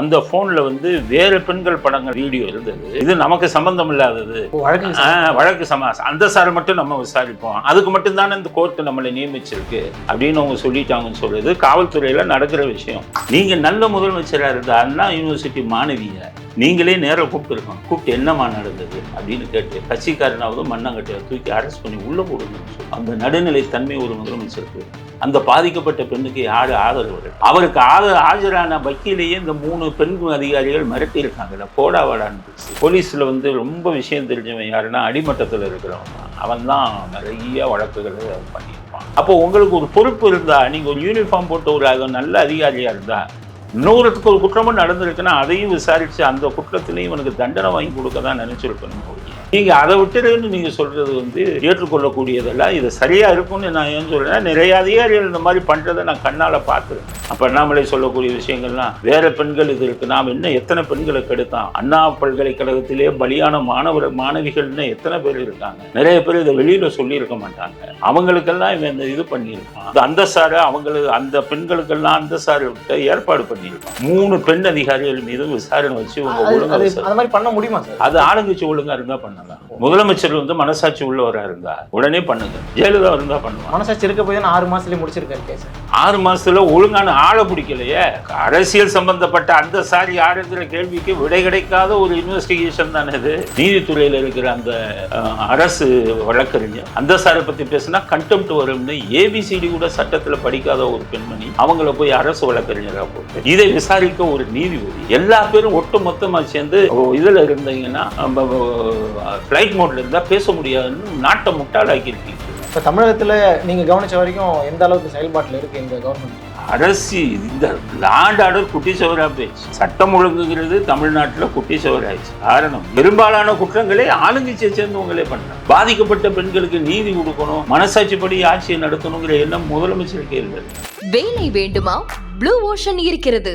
அந்த போன்ல வந்து வேற பெண்கள் படங்கள் வீடியோ இருந்தது. இது நமக்கு சம்பந்தம் இல்லாதது. வழக்கு சமா அந்த சார் மட்டும் நம்ம விசாரிப்போம். அதுக்கு மட்டும் தானே இந்த கோர்ட்டு நம்மளை நியமிச்சிருக்கு அப்படின்னு அவங்க சொல்லிட்டாங்கன்னு சொல்றது. காவல்துறையில நடக்கிற விஷயம். நீங்க நல்ல முதலமைச்சரா இருந்த அண்ணா யூனிவர்சிட்டி மாணவிய நீங்களே நேரில் கூப்பிட்டுருக்கோம். கூப்பிட்டு என்னம்மா நடந்தது? அப்படின்னு கேட்டு கட்சிக்காரனாவது மண்ணங்கட்டையை தூக்கி அரெஸ்ட் பண்ணி உள்ளே போடுங்க. அந்த நடுநிலை தன்மை ஒரு முதலமைச்சருக்கு. அந்த பாதிக்கப்பட்ட பெண்ணுக்கு யாரு ஆதரவு அவருக்கு ஆத ஆஜரான வக்கீலையே இந்த மூணு பெண் அதிகாரிகள் மிரட்டி இருக்காங்கல்ல போடா வாடான்னு வந்து ரொம்ப விஷயம் தெரிஞ்சவன் யாருன்னா அடிமட்டத்தில் இருக்கிறவன். தான் அவன் தான் நிறைய வழக்குகளை பண்ணியிருப்பான். அப்போ உங்களுக்கு ஒரு பொறுப்பு இருந்தா நீங்கள் ஒரு யூனிஃபார்ம் போட்ட ஒரு நல்ல அதிகாரியாக இருந்தால் இன்னொருத்துக்கு ஒரு குற்றமும் நடந்திருக்குன்னா அதையும் விசாரிச்சு அந்த குற்றத்திலையும் இவனுக்கு தண்டனை வாங்கி கொடுக்க தான் நினச்சிருக்கணும் நீங்கள் நீங்க அதை விட்டுருன்னு நீங்கள் சொல்றது வந்து ஏற்றுக்கொள்ளக்கூடியதல்ல இது சரியாக இருக்கும்னு நான் ஏன் சொல்கிறேன் நிறைய அதிகாரிகள் இந்த மாதிரி பண்ணுறதை நான் கண்ணால் பார்த்துருக்கேன் அப்போ அண்ணாமலை சொல்லக்கூடிய விஷயங்கள்லாம் வேற பெண்கள் இது இருக்குது நாம் இன்னும் எத்தனை பெண்களை கெடுத்தான் அண்ணா பல்கலைக்கழகத்திலே பலியான மாணவர் மாணவிகள்னு எத்தனை பேர் இருக்காங்க? நிறைய பேர் இதை வெளியில் சொல்லியிருக்க மாட்டாங்க. அவங்களுக்கெல்லாம் இவன் இந்த இது பண்ணியிருக்கான் அந்த சாரு அவங்களுக்கு அந்த பெண்களுக்கெல்லாம் அந்த விட்டு ஏற்பாடு பண்ணி மூணு பெண் அதிகாரிகள் மீது விசாரணை வச்சு அது ஒழுங்கா அந்த மாதிரி பண்ண முடியுமா சார்? அது ஆளுங்கட்சி ஒழுங்கா இருந்தா பண்ணலாம். முதலமைச்சர் வந்து மனசாட்சி உள்ளவரா இருந்தா உடனே பண்ணுங்க. ஜெயலலிதா இருந்தா பண்ணுவாங்க மனசாட்சி இருக்க போய் ஆறு மாசத்துலயே முடிச்சிருக்காரு கேஸ் ஆறு மாசத்துல ஒழுங்கான ஆளை பிடிக்கலையே. அரசியல் சம்பந்தப்பட்ட அந்த சாரி யாருங்கிற கேள்விக்கு விடை கிடைக்காத ஒரு இன்வெஸ்டிகேஷன் தானே இது. நீதித்துறையில இருக்கிற அந்த அரசு வழக்கறிஞர் அந்த சாரை பத்தி பேசினா கண்டெம்ட் வரும்னு ஏபிசிடி கூட சட்டத்துல படிக்காத ஒரு பெண்மணி அவங்கள போய் அரசு வழக்கறிஞராக போட்டு இதை விசாரிக்க ஒரு நீதிபதி எல்லா பேரும் ஒட்டு மொத்தமா சேர்ந்து ஓ, இதுல இருந்தீங்கன்னா ஃபிளைட் மோட்ல இருந்தா பேச முடியாதுன்னு நாட்டை முட்டாளாக்கி இப்போ தமிழகத்துல நீங்க கவனிச்ச வரைக்கும் எந்த அளவுக்கு செயல்பாட்டுல இருக்கு இந்த கவர்மெண்ட் அரசு இந்த லாண்ட் ஆர்டர் குட்டி சவரா போயிடுச்சு சட்டம் ஒழுங்குங்கிறது தமிழ்நாட்டில் குட்டி சவராயிடுச்சு காரணம் பெரும்பாலான குற்றங்களை ஆளுங்கட்சியை சேர்ந்தவங்களே பண்றாங்க. பாதிக்கப்பட்ட பெண்களுக்கு நீதி கொடுக்கணும் மனசாட்சிப்படி ஆட்சியை நடத்தணுங்கிற எண்ணம் முதலமைச்சருக்கு இல்லை. வேலை வேண்டுமா? ப்ளூ ஓஷன் இருக்கிறது.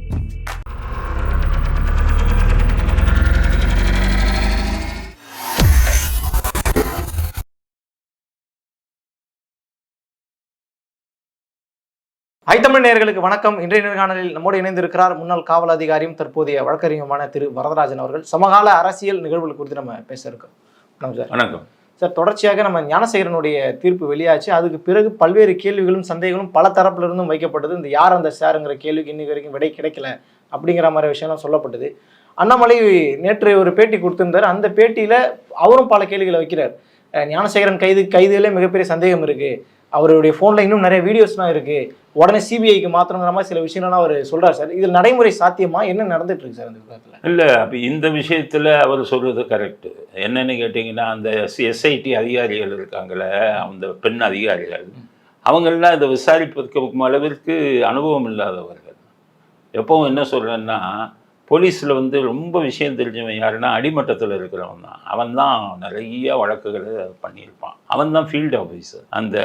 ஐத்தமிழ் நேயர்களுக்கு வணக்கம். இன்றைய நேர்காணலில் நம்மோடு இணைந்திருக்கிறார் முன்னாள் காவல் அதிகாரியும் தற்போதைய வழக்கறிஞருமான திரு வரதராஜன் அவர்கள். சமகால அரசியல் நிகழ்வுகள் குறித்து நம்ம பேச இருக்கோம். வணக்கம் சார். வணக்கம். சார் தொடர்ச்சியாக நம்ம ஞானசேகரனுடைய தீர்ப்பு வெளியாச்சு. அதுக்கு பிறகு பல்வேறு கேள்விகளும் சந்தேகங்களும் பல தரப்புல இருந்தும் வைக்கப்பட்டது. இந்த யார் அந்த சாருங்கிற கேள்விக்கு இன்னைக்கு வரைக்கும் விடை கிடைக்கல அப்படிங்கிற மாதிரி விஷயம்லாம் சொல்லப்பட்டது. அண்ணாமலை நேற்று ஒரு பேட்டி கொடுத்திருந்தார். அந்த பேட்டியில அவரும் பல கேள்விகளை வைக்கிறார். ஞானசேகரன் கைது கைதுகளே மிகப்பெரிய சந்தேகம் இருக்கு. அவருடைய ஃபோனில் இன்னும் நிறைய வீடியோஸ்லாம் இருக்கு. உடனே சிபிஐக்கு மாற்றணுங்கிற மாதிரி சில விஷயங்கள்லாம் அவர் சொல்றாரு சார். இதில் நடைமுறை சாத்தியமா? என்ன நடந்துட்டு இருக்கு சார் அந்த விவகாரத்தில்? இல்லை அப்போ இந்த விஷயத்தில் அவர் சொல்கிறது கரெக்டு என்னன்னு கேட்டிங்கன்னா அந்த எஸ்ஐடி அதிகாரிகள் இருக்காங்களே அந்த பெண் அதிகாரிகள் அவங்கெல்லாம் இதை விசாரிப்பதற்கு அளவிற்கு அனுபவம் இல்லாதவர்கள். எப்பவும் என்ன சொல்கிறேன்னா போலீஸில் வந்து ரொம்ப விஷயம் தெரிஞ்சவன் யாருன்னா அடிமட்டத்தில் இருக்கிறவன் தான். அவன் தான் நிறைய வழக்குகளை பண்ணியிருப்பான். அவன் தான் ஃபீல்டு ஆஃபீஸர் அந்த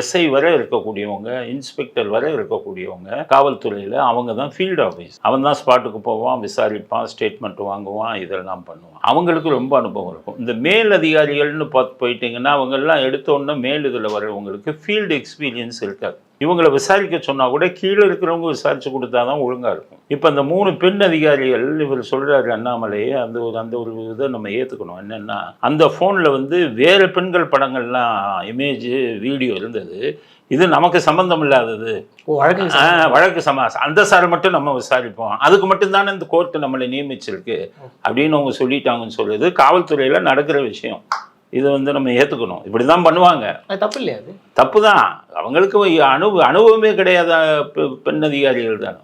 எஸ்ஐ வரை இருக்கக்கூடியவங்க இன்ஸ்பெக்டர் வரை இருக்கக்கூடியவங்க காவல்துறையில் அவங்க தான் ஃபீல்டு ஆஃபீஸ் அவன் தான் ஸ்பாட்டுக்கு போவான் விசாரிப்பான் ஸ்டேட்மெண்ட் வாங்குவான் இதெல்லாம் பண்ணுவான். அவங்களுக்கு ரொம்ப அனுபவம் இருக்கும். இந்த மேல் அதிகாரிகள்னு பார்த்து போயிட்டீங்கன்னா அவங்கெல்லாம் எடுத்தோன்னே மேல் இதில் வரவங்களுக்கு ஃபீல்டு எக்ஸ்பீரியன்ஸ் இருக்காது. இவங்களை விசாரிக்க சொன்னா கூட கீழே இருக்கிறவங்க விசாரிச்சு கொடுத்தா தான் ஒழுங்கா இருக்கும். இப்போ அந்த மூணு பெண் அதிகாரிகள் இவர் சொல்றாரு அண்ணாமலை அந்த ஒரு அந்த ஒரு இதை நம்ம ஏத்துக்கணும். என்னன்னா அந்த ஃபோன்ல வந்து வேற பெண்கள் படங்கள்லாம் இமேஜ் வீடியோ இருந்தது. இது நமக்கு சம்பந்தம் இல்லாதது. வழக்கு வழக்கு சமா அந்த சாரை மட்டும் நம்ம விசாரிப்போம். அதுக்கு மட்டும் தானே இந்த கோர்ட்டு நம்மளை நியமிச்சிருக்கு. அப்படின்னு அவங்க சொல்லிட்டாங்கன்னு சொல்றது. காவல்துறையில நடக்கிற விஷயம். இதை வந்து நம்ம ஏத்துக்கணும். இப்படி தான் பண்ணுவாங்க தப்பு இல்லையா அது? தப்பு தான் அவங்களுக்கு அனு அனுபவமே கிடையாத பெண் அதிகாரிகள் தானே.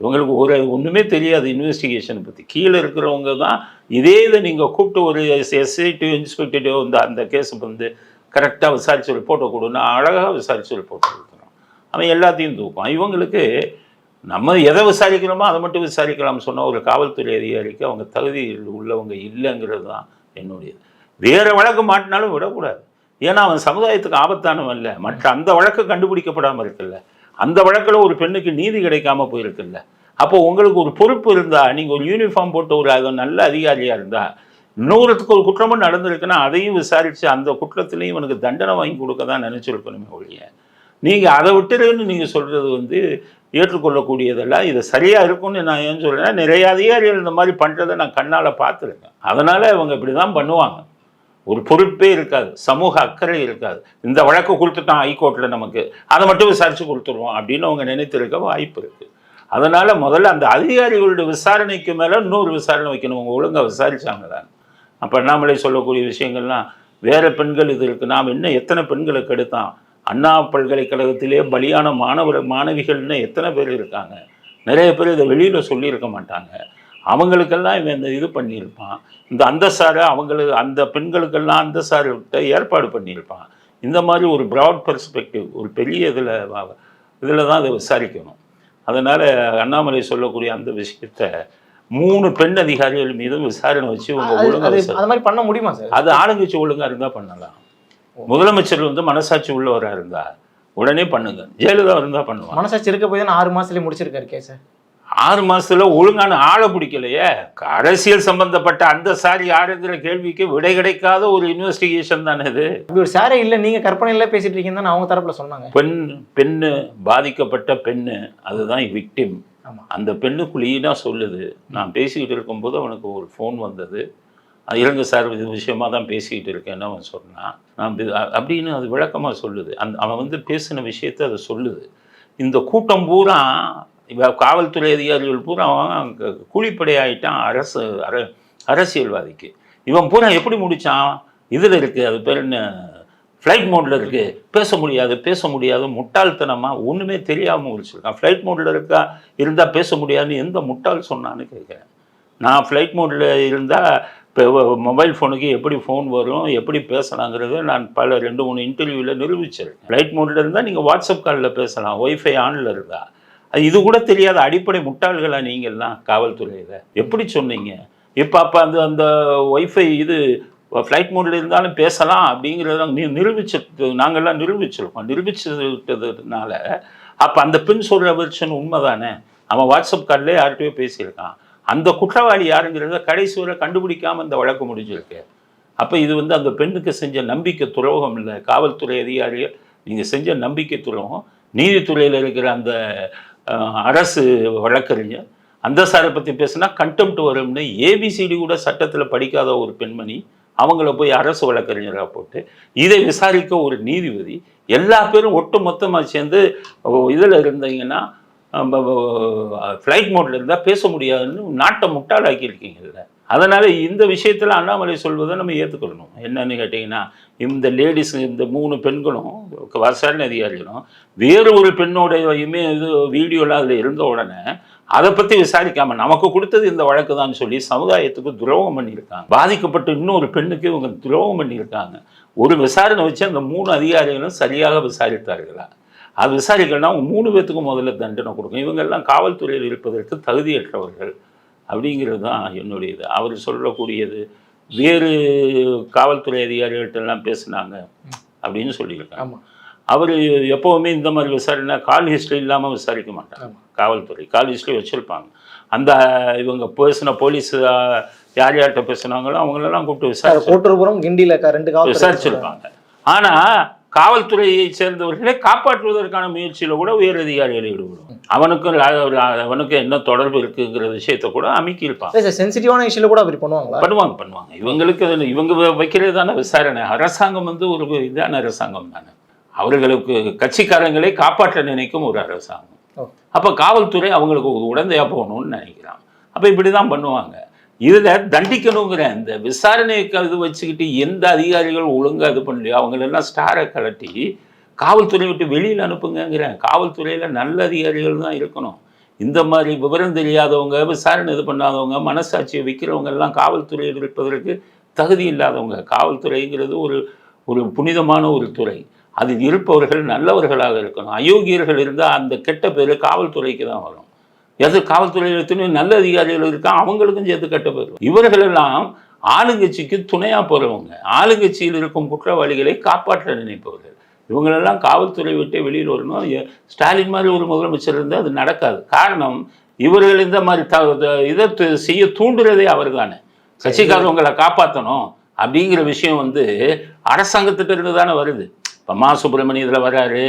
இவங்களுக்கு ஒரு ஒன்றுமே தெரியாது இன்வெஸ்டிகேஷன் பற்றி கீழே இருக்கிறவங்க தான் இதே இதை நீங்கள் கூப்பிட்டு ஒரு எஸ்ஐடி இன்ஸ்பெக்டர் வந்து அந்த கேஸை வந்து கரெக்டாக விசாரிச்சு ரிப்போர்ட்டை கொடுன்னா அழகாக விசாரிச்சு ரிப்போர்ட் கொடுக்குறான் அவன் எல்லாத்தையும் தூப்பான் இவங்களுக்கு நம்ம எதை விசாரிக்கிறோமோ அதை மட்டும் விசாரிக்கலாம்னு சொன்ன ஒரு காவல்துறை அதிகாரிக்கு அவங்க தகுதி உள்ளவங்க இல்லைங்கிறது தான் என்னுடையது. வேறு வழக்கு மாட்டினாலும் விடக்கூடாது. ஏன்னா அவன் சமுதாயத்துக்கு ஆபத்தானவன் இல்லை. மற்ற அந்த வழக்கு கண்டுபிடிக்கப்படாமல் இருக்குல்ல அந்த வழக்கில் ஒரு பெண்ணுக்கு நீதி கிடைக்காம போயிருக்குல்ல. அப்போ உங்களுக்கு ஒரு பொறுப்பு இருந்தால் நீங்கள் ஒரு யூனிஃபார்ம் போட்ட ஒரு அது நல்ல அதிகாரியாக இருந்தால் இன்னொருத்துக்கு ஒரு குற்றமும் நடந்திருக்குன்னா அதையும் விசாரிச்சு அந்த குற்றத்திலையும் இவனுக்கு தண்டனை வாங்கி கொடுக்க தான் நினைச்சிருக்கணுமே ஒழிய நீங்கள் அதை விட்டுருன்னு நீங்கள் சொல்கிறது வந்து ஏற்றுக்கொள்ளக்கூடியதல்ல இது சரியாக இருக்கும்னு நான் ஏன் சொல்கிறேன்னா நிறைய அதிகாரிகள் இந்த மாதிரி பண்ணுறதை நான் கண்ணால் பார்த்துருக்கேன். அதனால் இவங்க இப்படி தான் பண்ணுவாங்க. ஒரு பொறுப்பே இருக்காது. சமூக அக்கறை இருக்காது. இந்த வழக்கு கொடுத்துட்டான் ஹைகோர்ட்டில் நமக்கு அதை மட்டும் விசாரித்து கொடுத்துருவோம் அப்படின்னு அவங்க நினைத்திருக்க வாய்ப்பு இருக்குது அதனால் முதல்ல அந்த அதிகாரிகளுடைய விசாரணைக்கு மேலே இன்னொரு விசாரணை வைக்கணும். அவங்க ஒழுங்காக விசாரித்தாங்க தான். அப்போ அண்ணாமலை சொல்லக்கூடிய விஷயங்கள்லாம் வேறு பெண்கள் இது இருக்குது நாம் இன்னும் எத்தனை பெண்களை கெடுத்தான் அண்ணா பல்கலைக்கழகத்திலே பலியான மாணவர் மாணவிகள்னு எத்தனை பேர் இருக்காங்க? நிறைய பேர் இதை வெளியில் சொல்லியிருக்க மாட்டாங்க. அவங்களுக்கெல்லாம் இவன் இந்த இது பண்ணியிருப்பான். இந்த அந்தஸ்தாரை அவங்களுக்கு அந்த பெண்களுக்கெல்லாம் அந்தஸ்தார்கிட்ட ஏற்பாடு பண்ணியிருப்பான். இந்த மாதிரி ஒரு ப்ராட் பெர்ஸ்பெக்டிவ் ஒரு பெரிய இதில் இதில் தான் அதை விசாரிக்கணும். அதனால் அண்ணாமலை சொல்லக்கூடிய அந்த விஷயத்த மூணு பெண் அதிகாரிகள் மீதும் விசாரணை வச்சு உங்க அது ஒழுங்கா அது மாதிரி பண்ண முடியுமா சார்? அது ஆளுங்கட்சி ஒழுங்கா இருந்தா பண்ணலாம். முதலமைச்சர் வந்து மனசாட்சி உள்ளவரா இருந்தா உடனே பண்ணுங்க. ஜெயலலிதா இருந்தா பண்ணுவாங்க மனசாட்சி இருக்க போய் தான் ஆறு மாசத்துலயே முடிச்சிருக்காரு கேஸை ஆறு மாசத்துல ஒழுங்கான ஆளை பிடிக்கலையே? அரசியல் சம்பந்தப்பட்ட அந்த சாரி யாருங்கிற கேள்விக்கு விடை கிடைக்காத ஒரு இன்வெஸ்டிகேஷன் தானே இது? அப்படி ஒரு சாரே இல்ல நீங்க கற்பனையில பேசிட்டு இருக்கீங்கன்னு அவங்க தரப்புல சொன்னாங்க. பெண் பெண்ணு பாதிக்கப்பட்ட பெண்ணு அதுதான் விக்டிம். அந்த பெண்ணு குழியினா சொல்லுது. நான் பேசிக்கிட்டு இருக்கும்போது அவனுக்கு ஒரு ஃபோன் வந்தது. அது இருங்க சார் இது விஷயமா தான் பேசிக்கிட்டு இருக்கேன்னு அவன் சொன்னான். நான் அப்படின்னு அது விளக்கமாக சொல்லுது. அந்த அவன் வந்து பேசின விஷயத்தை அதை சொல்லுது. இந்த கூட்டம் பூரா இப்போ காவல்துறை அதிகாரிகள் பூரா அங்க கூலிப்படை அரசு அர அரசியல்வாதிக்கு. இவன் பூரா எப்படி முடித்தான் இதில் இருக்குது அது பேர் என்ன? ஃப்ளைட் மோடில் இருக்குது பேச முடியாது பேச முடியாது முட்டாள்தனமாக ஒன்றுமே தெரியாமல் முடிச்சிருக்கான். ஃப்ளைட் மோடில் இருக்கா இருந்தால் பேச முடியாதுன்னு எந்த முட்டாள் சொன்னான்னு கேட்குறேன். நான் ஃப்ளைட் மோடில் இருந்தால் இப்போ மொபைல் ஃபோனுக்கு எப்படி ஃபோன் வரும் எப்படி பேசலாங்கிறத நான் பல ரெண்டு மூணு இன்டர்வியூவில் நிரூபிச்சிருக்கேன். ஃப்ளைட் மோடில் இருந்தால் நீங்கள் வாட்ஸ்அப் காலில் பேசலாம் ஒய்ஃபை ஆனில் இருந்தால் அது இது கூட தெரியாத அடிப்படை முட்டாள்களா நீங்கள்லாம் காவல்துறையில். எப்படி சொன்னீங்க? இப்போ அப்போ அந்த அந்த ஒய்ஃபை இது ஃப்ளைட் மோடில் இருந்தாலும் பேசலாம் அப்படிங்கிறத நீ நிரூபிச்சு நாங்கள்லாம் நிரூபிச்சிருக்கோம். நிரூபிச்சதுனால அப்போ அந்த பின் சொல்கிற வெர்ஷன் உண்மை தானே அவன் வாட்ஸ்அப் கார்டில் யார்கிட்டயோ பேசியிருக்கான். அந்த குற்றவாளி யாருங்கிறத கடைசி வரை கண்டுபிடிக்காமல் இந்த வழக்கு முடிஞ்சிருக்கு. அப்போ இது வந்து அந்த பெண்ணுக்கு செஞ்ச நம்பிக்கை துரோகம் இல்லை. காவல்துறை அதிகாரிகள் நீங்கள் செஞ்ச நம்பிக்கை துரோகம். நீதித்துறையில் இருக்கிற அந்த அரசு வழக்கறிஞர். அந்த சாரை பற்றி பேசுனா கண்டெம்ட் வரும்னு ஏபிசிடி கூட சட்டத்தில் படிக்காத ஒரு பெண்மணி அவங்கள போய் அரசு வழக்கறிஞராக போட்டு இதை விசாரிக்க ஒரு நீதிபதி எல்லா பேரும் ஒட்டு மொத்தமாக சேர்ந்து இதில் இருந்தீங்கன்னா ஃப்ளைட் மோடில் இருந்தால் பேச முடியாதுன்னு நாட்டை முட்டாளாக்கியிருக்கீங்கல்ல. அதனால் இந்த விஷயத்தில் அண்ணாமலை சொல்வதை நம்ம ஏற்றுக்கொள்ளணும் என்னன்னு கேட்டிங்கன்னா இந்த லேடிஸ் இந்த மூணு பெண்களும் விசாரணை அதிகாரிகளும் வேறு ஒரு பெண்ணோடையுமே இமே இது வீடியோலாம் அதில் இருந்த உடனே அதை பற்றி விசாரிக்காமல் நமக்கு கொடுத்தது இந்த வழக்கு தான் சொல்லி சமுதாயத்துக்கு துரோகம் பண்ணியிருக்காங்க. பாதிக்கப்பட்ட இன்னொரு பெண்ணுக்கு இவங்க துரோகம் பண்ணியிருக்காங்க. ஒரு விசாரணை வச்சு அந்த மூணு அதிகாரிகளும் சரியாக விசாரித்தார்களா? அது விசாரிக்கணும்னா அவங்க மூணு பேத்துக்கும் முதல்ல தண்டனை கொடுக்கும். இவங்கெல்லாம் காவல்துறையில் இருப்பதற்கு தகுதியற்றவர்கள். அப்படிங்கிறது தான் என்னுடைய இது அவர் சொல்லக்கூடியது வேறு காவல்துறை அதிகாரிகள்ட்ட எல்லாம் பேசுனாங்க அப்படின்னு சொல்லியிருக்காங்க. ஆமா. அவர் எப்போவுமே இந்த மாதிரி விசாரணை கால் ஹிஸ்ட்ரி இல்லாமல் விசாரிக்க மாட்டாங்க. காவல்துறை கால் ஹிஸ்ட்ரி வச்சுருப்பாங்க. அந்த இவங்க பேசின போலீஸ் யார் யார்கிட்ட பேசுனாங்களோ அவங்களெல்லாம் கூப்பிட்டு சார் விசாரிச்சு கோட்டூர்புரம் கிண்டியில ரெண்டு விசாரிச்சிருப்பாங்க. ஆனா காவல்துறையை சேர்ந்தவர்களை காப்பாற்றுவதற்கான முயற்சியில கூட உயர் அதிகாரிகள் ஈடுபடும் அவனுக்கும் அவனுக்கு என்ன தொடர்பு இருக்குங்கிற விஷயத்த கூட இல்ல சார் சென்சிட்டிவான இஷ்யூல கூட அப்படி பண்ணுவாங்களா? பண்ணுவாங்க பண்ணுவாங்க. இவங்களுக்கு இவங்க வைக்கிறது தானே விசாரணை. அரசாங்கம் வந்து ஒரு இதான அரசாங்கம் தானே. அவர்களுக்கு கட்சிக்காரங்களை காப்பாற்ற நினைக்கும் ஒரு அரசாங்கம். அப்ப காவல்துறை அவங்களுக்கு ஒரு உடந்தையா போகணும்னு நினைக்கிறான். அப்ப இப்படிதான் பண்ணுவாங்க. இதில் தண்டிக்கணுங்கிற இந்த விசாரணைக்கு இது வச்சுக்கிட்டு எந்த அதிகாரிகள் ஒழுங்காக இது பண்ணலையோ அவங்களெல்லாம் ஸ்டாரை கலட்டி காவல்துறை விட்டு வெளியில் அனுப்புங்கிறேன் காவல்துறையில் நல்ல அதிகாரிகள் தான் இருக்கணும். இந்த மாதிரி விவரம் தெரியாதவங்க விசாரணை இது பண்ணாதவங்க மனசாட்சியை விற்கிறவங்க எல்லாம் காவல்துறையில் இருப்பதற்கு தகுதி இல்லாதவங்க. காவல்துறைங்கிறது ஒரு ஒரு புனிதமான ஒரு துறை. அதில் இருப்பவர்கள் நல்லவர்களாக இருக்கணும். அயோக்கியர்கள் இருந்தால் அந்த கெட்ட பேர் காவல்துறைக்கு தான் வரும். எது காவல்துறையில் எத்தனையோ நல்ல அதிகாரிகள் இருக்கா அவங்களுக்கும் சேர்த்து கட்ட போயிடும் இவர்களெல்லாம் ஆளுங்கட்சிக்கு துணையாக போகிறவங்க ஆளுங்கட்சியில் இருக்கும் குற்றவாளிகளை காப்பாற்ற நினைப்பவர்கள். இவங்களெல்லாம் காவல்துறை விட்டே வெளியில் வரணும். ஸ்டாலின் மாதிரி ஒரு முதலமைச்சர் இருந்தால் அது நடக்காது. காரணம் இவர்கள் இந்த மாதிரி த இதை செய்ய தூண்டுறதே அவர் தானே கட்சிக்காரவங்களை காப்பாற்றணும் அப்படிங்கிற விஷயம் வந்து அரசாங்கத்திட்ட இருந்து தானே வருது. இப்போ மா சுப்பிரமணியம் இதில் வராரு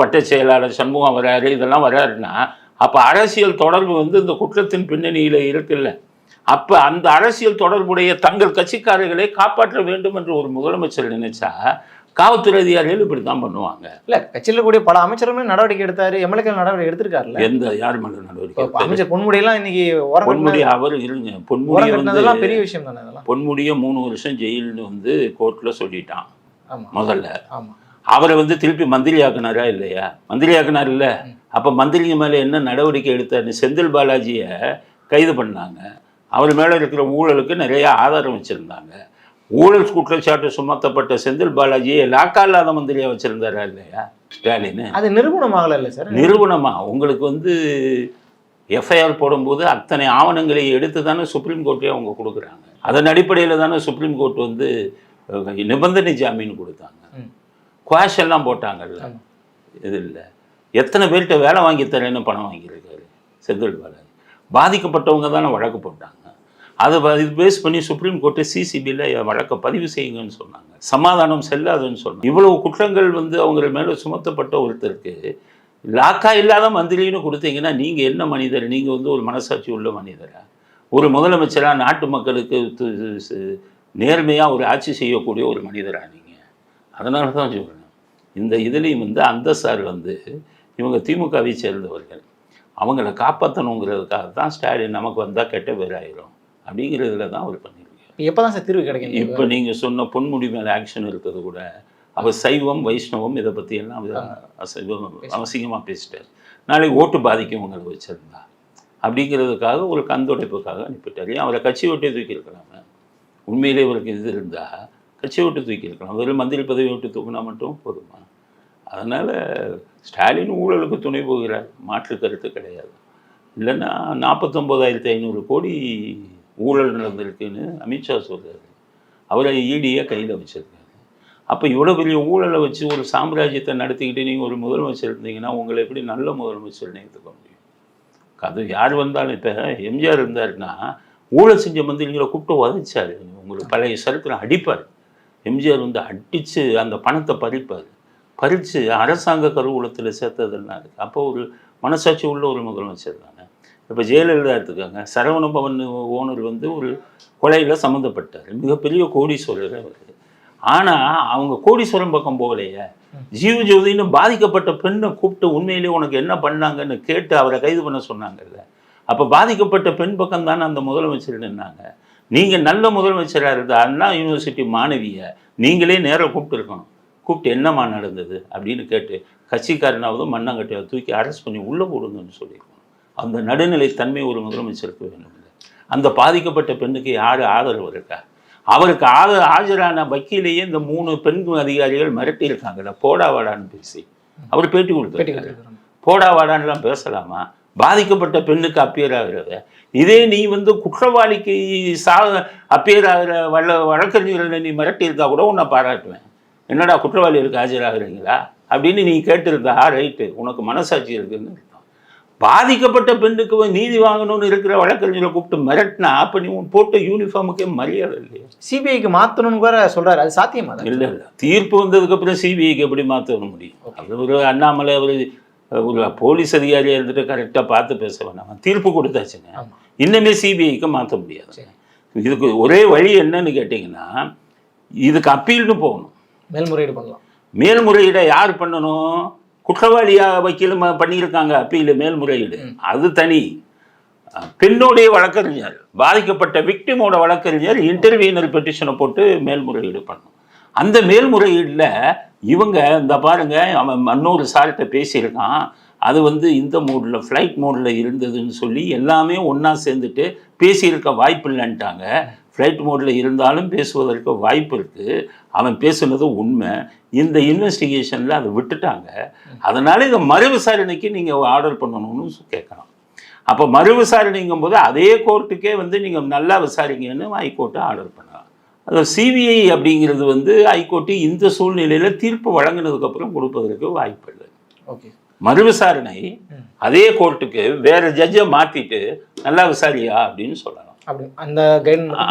வட்ட செயலாளர் சண்முகம் வராரு இதெல்லாம் வராருன்னா அப்போ அரசியல் தொடர்பு வந்து இந்த குற்றத்தின் பின்னணியில் இருக்குல்ல. அப்போ அந்த அரசியல் தொடர்புடைய தங்கள் கட்சிக்காரர்களை காப்பாற்ற வேண்டும் என்று ஒரு முதலமைச்சர் நினைச்சா காவல்துறை அதிகாரிகள் இப்படி தான் பண்ணுவாங்க. இல்ல கட்சியில் கூடிய பல அமைச்சருமே நடவடிக்கை எடுத்தாரு எம்எல்ஏக்கள் நடவடிக்கை எடுத்திருக்காருல்ல. எந்த யார் மேல நடவடிக்கை அமைச்சர் பொன்முடியெல்லாம் இன்னைக்கு பொன்முடி அவர் இருங்க வந்து பெரிய விஷயம் தானே பொன்முடியை மூணு வருஷம் ஜெயில்னு வந்து கோர்ட்டில் சொல்லிட்டான். ஆமா. முதல்ல. ஆமா. அவரை வந்து திருப்பி மந்திரி ஆக்குனாரா இல்லையா? மந்திரி ஆக்குனார் இல்லை அப்போ மந்திரிங்க மேலே என்ன நடவடிக்கை எடுத்தாருன்னு செந்தில் பாலாஜியை கைது பண்ணாங்க. அவர் மேலே இருக்கிற ஊழலுக்கு நிறைய ஆதாரம் வச்சுருந்தாங்க. ஊழல் குற்றச்சாட்டு சுமத்தப்பட்ட செந்தில் பாலாஜியை லாக்கா இல்லாத மந்திரியாக வச்சுருந்தாரா இல்லையா? ஸ்டாலின். அது நிரூபணம் ஆகல இல்ல சார். நிறுவனமா உங்களுக்கு வந்து எஃப்ஐஆர் போடும்போது அத்தனை ஆவணங்களை எடுத்து தானே சுப்ரீம் கோர்ட்டே அவங்க கொடுக்குறாங்க. அதன் அடிப்படையில் தானே சுப்ரீம் கோர்ட் வந்து நிபந்தனை ஜாமீன் கொடுத்தாங்க. குவாஷ் எல்லாம் போட்டாங்கல்ல. இது இல்லை. எத்தனை பேர்கிட்ட வேலை வாங்கி தரேன்னு பணம் வாங்கியிருக்காரு. செந்தில் பாலாஜி. பாதிக்கப்பட்டவங்க தானே வழக்கு போட்டாங்க. அதை இது பேஸ் பண்ணி சுப்ரீம் கோர்ட்டு சிசிபியில் வழக்கை பதிவு செய்யுங்கன்னு சொன்னாங்க. சமாதானம் செல்லாதுன்னு சொன்னாங்க. இவ்வளவு குற்றங்கள் வந்து அவங்க மேலே சுமத்தப்பட்ட ஒருத்தருக்கு லாக்கா இல்லாத மந்திரின்னு கொடுத்தீங்கன்னா நீங்கள் என்ன மனிதர்? நீங்கள் வந்து ஒரு மனசாட்சி உள்ள மனிதரா? ஒரு முதலமைச்சராக நாட்டு மக்களுக்கு நேர்மையாக ஒரு ஆட்சி செய்யக்கூடிய ஒரு மனிதரா நீங்கள் அதனால தான் சொல்கிறேன் இந்த இதுலேயும் வந்து அந்த சார் வந்து இவங்க திமுகவை சேர்ந்தவர்கள். அவங்கள காப்பாற்றணுங்கிறதுக்காக தான் ஸ்டாலின் நமக்கு வந்தால் கெட்ட பேர் ஆயிரும். அப்படிங்கிறதுல தான் அவர் பண்ணியிருக்காரு. எப்பதான் சார் தீர்வு கிடைக்கும் இப்போ நீங்கள் சொன்ன பொன்முடி மேலே ஆக்ஷன் இருக்கிறது கூட அவர் சைவம் வைஷ்ணவம் இதை பற்றி எல்லாம் அசைவம் அவசியமாக பேசிட்டார். நாளைக்கு ஓட்டு பாதிக்கும் உங்களை வச்சிருந்தா அப்படிங்கிறதுக்காக ஒரு கந்துடைப்புக்காக அனுப்பிட்டார். ஏன் அவரை கட்சி விட்டே தூக்கியிருக்கலாமே உண்மையிலே இவருக்கு இது இருந்தால் கட்சியை விட்டு தூக்கியிருக்கலாம் வெறும் மந்திரி பதவி விட்டு தூக்கினா மட்டும் போதுமா? அதனால் ஸ்டாலின் ஊழலுக்கு துணை போகிறார். மாற்று கருத்து கிடையாது. இல்லைன்னா நாற்பத்தொம்போதாயிரத்தி ஐநூறு கோடி ஊழல் நடந்திருக்குன்னு அமித்ஷா சொல்கிறார் அவரை ஈடியை கையில் வச்சிருக்காரு. அப்போ இவ்வளோ பெரிய ஊழலை வச்சு ஒரு சாம்ராஜ்யத்தை நடத்திக்கிட்டு நீங்கள் ஒரு முதலமைச்சர் இருந்தீங்கன்னா உங்களை எப்படி நல்ல முதலமைச்சர் நினைத்துக்க முடியும்? அது யார் வந்தாலும் இப்போ எம்ஜிஆர் இருந்தாருன்னா ஊழல் செஞ்ச மந்திரிங்களை கூப்பிட்டு உதச்சார். உங்களுக்கு பழைய சரித்திரம் அடிப்பார். எம்ஜிஆர் வந்து அடித்து அந்த பணத்தை பறிப்பார். பறித்து அரசாங்க கருவூலத்தில் சேர்த்ததெல்லாம் இருக்குது அப்போ ஒரு மனசாட்சி உள்ள ஒரு முதலமைச்சர் தானே. இப்போ ஜெயலலிதா எடுத்துக்காங்க. சரவண பவன் ஓனர் வந்து ஒரு கொலையில் சம்மந்தப்பட்டார். மிகப்பெரிய கோடீஸ்வரர் அவர். ஆனால் அவங்க கோடீஸ்வரம் பக்கம் போகலையே. ஜீவ ஜோதின்னு பாதிக்கப்பட்ட பெண்ணை கூப்பிட்டு உண்மையிலேயே உனக்கு என்ன பண்ணாங்கன்னு கேட்டு அவரை கைது பண்ண சொன்னாங்கல்ல. அப்போ பாதிக்கப்பட்ட பெண் பக்கம் தானே அந்த முதலமைச்சர் நின்னாங்க. நீங்கள் நல்ல முதலமைச்சராக இருந்தால் அண்ணா யூனிவர்சிட்டி மாணவியை நீங்களே நேராக கூப்பிட்டுருக்கணும் கூப்பிட்டு என்னம்மா நடந்தது அப்படின்னு கேட்டு கட்சிக்காரனாவது மண்ணாங்கட்டையாவது தூக்கி அரெஸ்ட் பண்ணி உள்ளே போடுங்கன்னு சொல்லியிருக்கணும் அந்த நடுநிலை தன்மை ஒரு முதலமைச்சருக்கு வேணும். இல்லை அந்த பாதிக்கப்பட்ட பெண்ணுக்கு யார் ஆதரவு இருக்கா? அவருக்கு ஆத ஆஜரான வக்கீலையே இந்த மூணு பெண் அதிகாரிகள் மிரட்டியிருக்காங்கல்ல போடா வாடான்னு பேசி. அவர் பேட்டி கொடுத்துருக்காங்க போடா வாடான்லாம் பேசலாமா? பாதிக்கப்பட்ட பெண்ணுக்கு அப்பியர் ஆகிறத. இதே நீ வந்து குற்றவாளிக்கு சா அப்பியர் ஆகிற வல்ல வழக்கறிஞர்களை நீ மிரட்டியிருந்தா கூட உன்னை பாராட்டுவேன். என்னடா குற்றவாளிகளுக்கு ஆஜராகிறீங்களா? அப்படின்னு நீ கேட்டிருந்தா ரைட்டு உனக்கு மனசாட்சி இருக்குன்னு அர்த்தம். பாதிக்கப்பட்ட பெண்ணுக்கு நீதி வாங்கணும்னு இருக்கிற வழக்கறிஞரை கூப்பிட்டு மிரட்டினா அப்போ நீ உன் போட்ட யூனிஃபார்முக்கே மரியாதை இல்லையா? சிபிஐக்கு மாத்தணும்னு கூட சொல்றாரு. அது சாத்தியமா? இல்லை இல்லை. தீர்ப்பு வந்ததுக்கப்புறம் சிபிஐக்கு எப்படி மாற்ற முடியும்? அது ஒரு அண்ணாமலை அவர் ஒரு போலீஸ் அதிகாரியாக இருந்துட்டு கரெக்டாக பார்த்து பேச வேணாம். தீர்ப்பு கொடுத்தாச்சுங்க. இன்னுமே சிபிஐக்கு மாற்ற முடியாது. இதுக்கு ஒரே வழி என்னன்னு கேட்டிங்கன்னா இதுக்கு அப்பீல்னு போகணும். மேல்முறையீடு பண்ணலாம். மேல்முறையீடை யார் பண்ணணும்? குற்றவாளியா வக்கீல் பண்ணியிருக்காங்க அப்பீல் மேல்முறையீடு. அது தனி. பெண்ணுடைய வழக்கறிஞர் பாதிக்கப்பட்ட விக்டிமோட வழக்கறிஞர் இன்டர்வியூனர் பெட்டிஷனை போட்டு மேல்முறையீடு பண்ணணும். அந்த மேல்முறையீடில் இவங்க இந்த பாருங்க அவன் இன்னொரு சார்கிட்ட பேசியிருக்கான். அது வந்து இந்த மோடில் ஃப்ளைட் மோடில் இருந்ததுன்னு சொல்லி எல்லாமே ஒன்றா சேர்ந்துட்டு பேசியிருக்க வாய்ப்பு இல்லைன்ட்டாங்க. ஃப்ளைட் மோடில் இருந்தாலும் பேசுவதற்கு வாய்ப்பு இருக்குது அவன் பேசுனது உண்மை. இந்த இன்வெஸ்டிகேஷனில் அதை விட்டுட்டாங்க. அதனால் இதை மறு விசாரணைக்கு நீங்கள் ஆர்டர் பண்ணணும்னு கேட்கலாம் அப்போ மறு விசாரணைங்கும் போது அதே கோர்ட்டுக்கே வந்து நீங்கள் நல்லா விசாரிங்கன்னு ஹைகோர்ட்டை ஆர்டர் பண்ணலாம் அது சிபிஐ அப்படிங்கிறது வந்து ஹைகோர்ட்டு இந்த சூழ்நிலையில் தீர்ப்பு வழங்கினதுக்கப்புறம் கொடுப்பதற்கு வாய்ப்பு இல்லை. ஓகே மறு விசாரணை அதே கோர்ட்டுக்கு வேற ஜட்ஜை மாற்றிட்டு நல்லா விசாரியா? அப்படின்னு சொல்லலாம். அந்த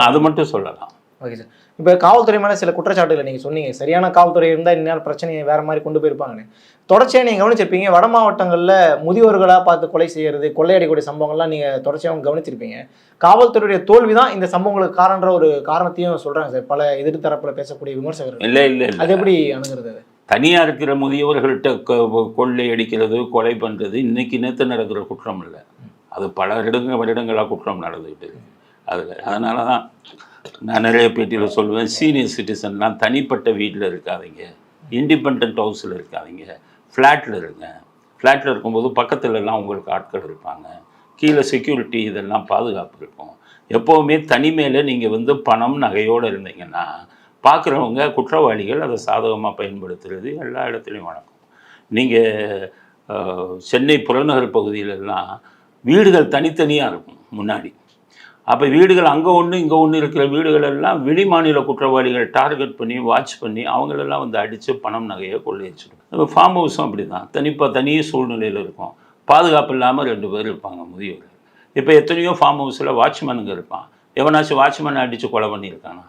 அது மட்டும் சொல்லலாம். Okay sir. இப்போ காவல்துறை மேலே சில குற்றச்சாட்டுகளை நீங்கள் சொன்னீங்க. சரியான காவல்துறை இருந்தால் இந்நேரம் பிரச்சனையை வேற மாதிரி கொண்டு போயிருப்பாங்கன்னு. தொடர்ச்சியாக நீங்கள் கவனிச்சிருப்பீங்க. வட மாவட்டங்களில் முதியோர்களாக பார்த்து கொலை செய்யறது கொள்ளையடிக்கக்கூடிய சம்பவங்கள்லாம் நீங்கள் தொடர்ச்சியாக கவனிச்சிருப்பீங்க. காவல்துறையுடைய தோல்வி தான் இந்த சம்பவங்களுக்கு காரணன்ற ஒரு காரணத்தையும் சொல்கிறாங்க சார். பல எதிர்த்தரப்பில் பேசக்கூடிய விமர்சகர்கள். இல்லை இல்லை அது எப்படி அணுகிறது தனியாக இருக்கிற முதியவர்கள்ட்ட கொள்ளை அடிக்கிறது கொலை பண்ணுறது இன்னைக்கு நேற்று நடக்கிற குற்றம் இல்லை. அது பல வருடங்க வருடங்களாக குற்றம் நடந்துக்கிட்டு அதில் அதனால தான் நான் நிறைய பேட்டியில் சொல்லுவேன் சீனியர் சிட்டிசன்லாம் தனிப்பட்ட வீட்டில் இருக்காதீங்க. இண்டிபெண்ட் ஹவுஸில் இருக்காதீங்க. ஃப்ளாட்டில் இருங்க. ஃப்ளாட்டில் இருக்கும்போது பக்கத்துலலாம் உங்களுக்கு ஆட்கள் இருப்பாங்க. கீழே செக்யூரிட்டி இதெல்லாம் பாதுகாப்பு இருக்கும். எப்போவுமே தனிமையில் நீங்கள் வந்து பணம் நகையோடு இருந்தீங்கன்னா பார்க்குறவங்க குற்றவாளிகள் அதை சாதகமாக பயன்படுத்துறது எல்லா இடத்துலையும் வழக்கம் நீங்கள் சென்னை புறநகர் பகுதியிலெல்லாம் வீடுகள் தனித்தனியாக இருக்கும் முன்னாடி. அப்போ வீடுகள் அங்கே ஒன்று இங்கே ஒன்று இருக்கிற வீடுகள் எல்லாம் வெளிமாநில குற்றவாளிகள் டார்கெட் பண்ணி வாட்ச் பண்ணி அவங்களெல்லாம் வந்து அடித்து பணம் நகையை கொள்ளையடிச்சிடும் இப்போ ஃபார்ம் ஹவுஸும் அப்படி தான் தனிப்பா தனி சூழ்நிலையில் இருக்கும். பாதுகாப்பு இல்லாமல் ரெண்டு பேர் இருப்பாங்க முதியோர் இப்போ எத்தனையோ ஃபார்ம் ஹவுஸில் வாட்ச்மேனுங்க இருப்பான். எவனாச்சும் வாட்ச்மேனை அடித்து கொலை பண்ணியிருக்கானா?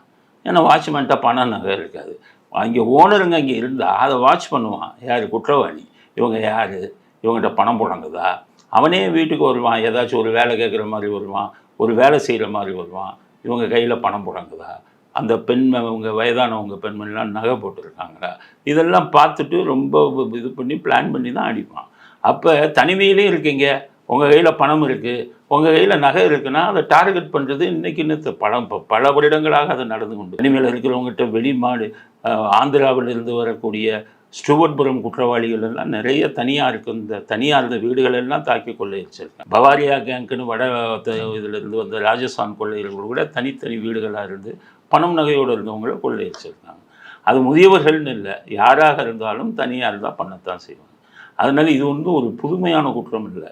ஏன்னா வாட்ச்மேன்ட்ட பணம் நகை இருக்காது. அங்கே ஓனருங்க இங்கே இருந்தால் அதை வாட்ச் பண்ணுவான். யார்? குற்றவாளி. இவங்க யார்? இவங்ககிட்ட பணம் புழங்குதா? அவனே வீட்டுக்கு வருவான். ஏதாச்சும் ஒரு வேலை கேட்குற மாதிரி வருவான். ஒரு வேலை செய்கிற மாதிரி வருவான். இவங்க கையில் பணம் புடங்குதா? அந்த பெண் அவங்க வயதானவங்க பெண்மணிலாம் நகை போட்டிருக்காங்களா? இதெல்லாம் பார்த்துட்டு ரொம்ப இது பண்ணி பிளான் பண்ணி தான் அடிப்பான். அப்போ தனிமையிலே இருக்கீங்க. உங்கள் கையில் பணம் இருக்குது உங்கள் கையில் நகை இருக்குன்னா அதை டார்கெட் பண்ணுறது இன்றைக்கி இன்னும் பல ப- பல வருடங்களாக அது நடந்து கொண்டு தனிமையில் இருக்கிறவங்ககிட்ட வெளிமாடு அஹ், ஆந்திராவில் இருந்து வரக்கூடிய ஸ்டுவர்ட்புரம் குற்றவாளிகள் எல்லாம் நிறைய தனியார் இருக்கு. இந்த தனியார் இந்த வீடுகள் எல்லாம் தாக்கி கொள்ளையடிச்சிருக்காங்க பவாரியா கேங்க்னு வட த- இதுல இருந்து வந்த ராஜஸ்தான் கொள்ளையர்கள் கூட தனித்தனி வீடுகளாக இருந்து பணம் நகையோடு இருந்தவங்கள கொள்ளையடிச்சிருக்காங்க அது முதியவர்கள்னு இல்லை யாராக இருந்தாலும் தனியார் தான் பண்ணத்தான் செய்வாங்க. அதனால இது வந்து ஒரு புதுமையான குற்றம் இல்லை.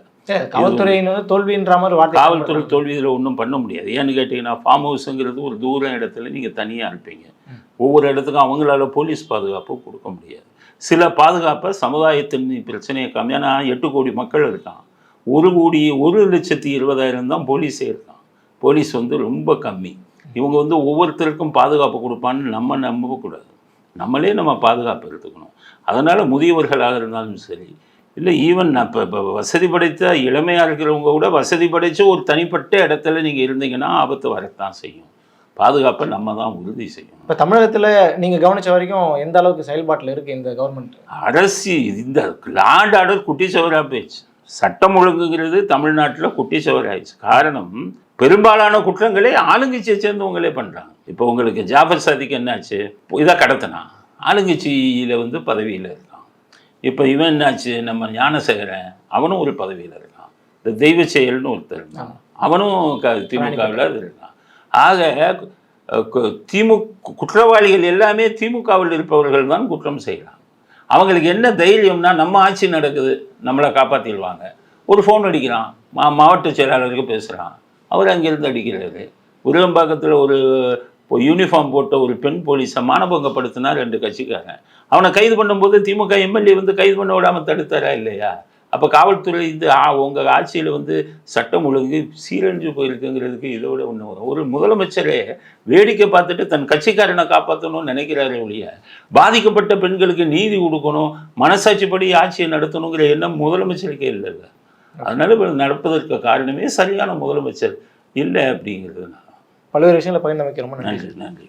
காவல்துறையின் வந்து தோல்வின்ற மாதிரி வார்த்தை காவல்துறை தோல்வி இதில் ஒன்றும் பண்ண முடியாது. ஏன்னு கேட்டிங்கன்னா ஃபார்ம் ஹவுஸுங்கிறது ஒரு தூரம் இடத்துல நீங்கள் தனியாக இருப்பீங்க. ஒவ்வொரு இடத்துக்கும் அவங்களால போலீஸ் பாதுகாப்பு கொடுக்க முடியாது. சில பாதுகாப்பை சமுதாயத்தின் பிரச்சனையை கம்மி ஏன்னா எட்டு கோடி மக்கள் இருக்கான் ஒரு கோடி ஒரு லட்சத்தி இருபதாயிரம் தான் போலீஸே இருக்கான் போலீஸ் வந்து ரொம்ப கம்மி. இவங்க வந்து ஒவ்வொருத்தருக்கும் பாதுகாப்பு கொடுப்பான்னு நம்ம நம்பக்கூடாது. நம்மளே நம்ம பாதுகாப்பு எடுத்துக்கணும். அதனால் முதியவர்களாக இருந்தாலும் சரி இல்லை ஈவன் இப்போ இப்போ வசதி படைத்த இளமையாக இருக்கிறவங்க கூட வசதி படைத்து ஒரு தனிப்பட்ட இடத்துல நீங்கள் இருந்தீங்கன்னா ஆபத்து வரத்தான் செய்யும். பாதுகாப்பை நம்ம தான் உறுதி செய்யணும். இப்போ தமிழகத்தில் நீங்கள் கவனிச்ச வரைக்கும் எந்த அளவுக்கு செயல்பாட்டில் இருக்குது இந்த கவர்மெண்ட் அரசு இந்த லாண்ட் ஆர்டர் குட்டிச்சவராக போயிடுச்சு. சட்டம் ஒழுங்குங்கிறது தமிழ்நாட்டில் குட்டிச்சவர் ஆயிடுச்சு காரணம் பெரும்பாலான குற்றங்களை ஆளுங்கட்சியை சேர்ந்தவங்களே பண்ணுறாங்க இப்போ உங்களுக்கு ஜாஃபர் சாதிக்கு என்னாச்சு? இதை கடத்தினா? ஆளுங்கட்சியில் வந்து பதவியில் இருக்கான். இப்போ இவன் என்னாச்சு? நம்ம ஞானசேகரன் அவனும் ஒரு பதவியில் இருக்கான். இந்த தெய்வ செயல்னு ஒருத்தர் இருக்கான் அவனும் க திமுகவில் இருக்கான். ஆக திமு குற்றவாளிகள் எல்லாமே திமுகவில் இருப்பவர்கள் தான் குற்றம் செய்யலாம். அவங்களுக்கு என்ன தைரியம்னா நம்ம ஆட்சி நடக்குது நம்மளை காப்பாற்றிடுவாங்க ஒரு ஃபோன் அடிக்கிறான் மா மாவட்ட செயலாளருக்கு பேசுகிறான் அவர் அங்கேருந்து அடிக்கிறாரு. விருகம்பாக்கத்தில் ஒரு இப்போ யூனிஃபார்ம் போட்ட ஒரு பெண் போலீஸை மானபங்கப்படுத்தினா ரெண்டு கட்சிக்காரன். அவனை கைது பண்ணும்போது திமுக எம்எல்ஏ வந்து கைது பண்ண விடாமல் தடுத்தாரா இல்லையா? அப்போ காவல்துறை இந்த உங்கள் ஆட்சியில் வந்து சட்டம் ஒழுங்கு சீரழிஞ்சு போயிருக்குங்கிறதுக்கு இதோட ஒன்று வரும். ஒரு முதலமைச்சரே வேடிக்கை பார்த்துட்டு தன் கட்சிக்காரனை காப்பாற்றணும்னு நினைக்கிறாரே ஒழிய பாதிக்கப்பட்ட பெண்களுக்கு நீதி கொடுக்கணும் மனசாட்சிப்படி ஆட்சியை நடத்தணுங்கிற எண்ணம் முதலமைச்சருக்கே இல்லைல்ல அதனால நடப்பதற்கு காரணமே சரியான முதலமைச்சர் இல்லை அப்படிங்கிறது பல்வேறு விஷயங்களை பகிர்ந்து வைக்க ரொம்ப நன்றி நன்றி.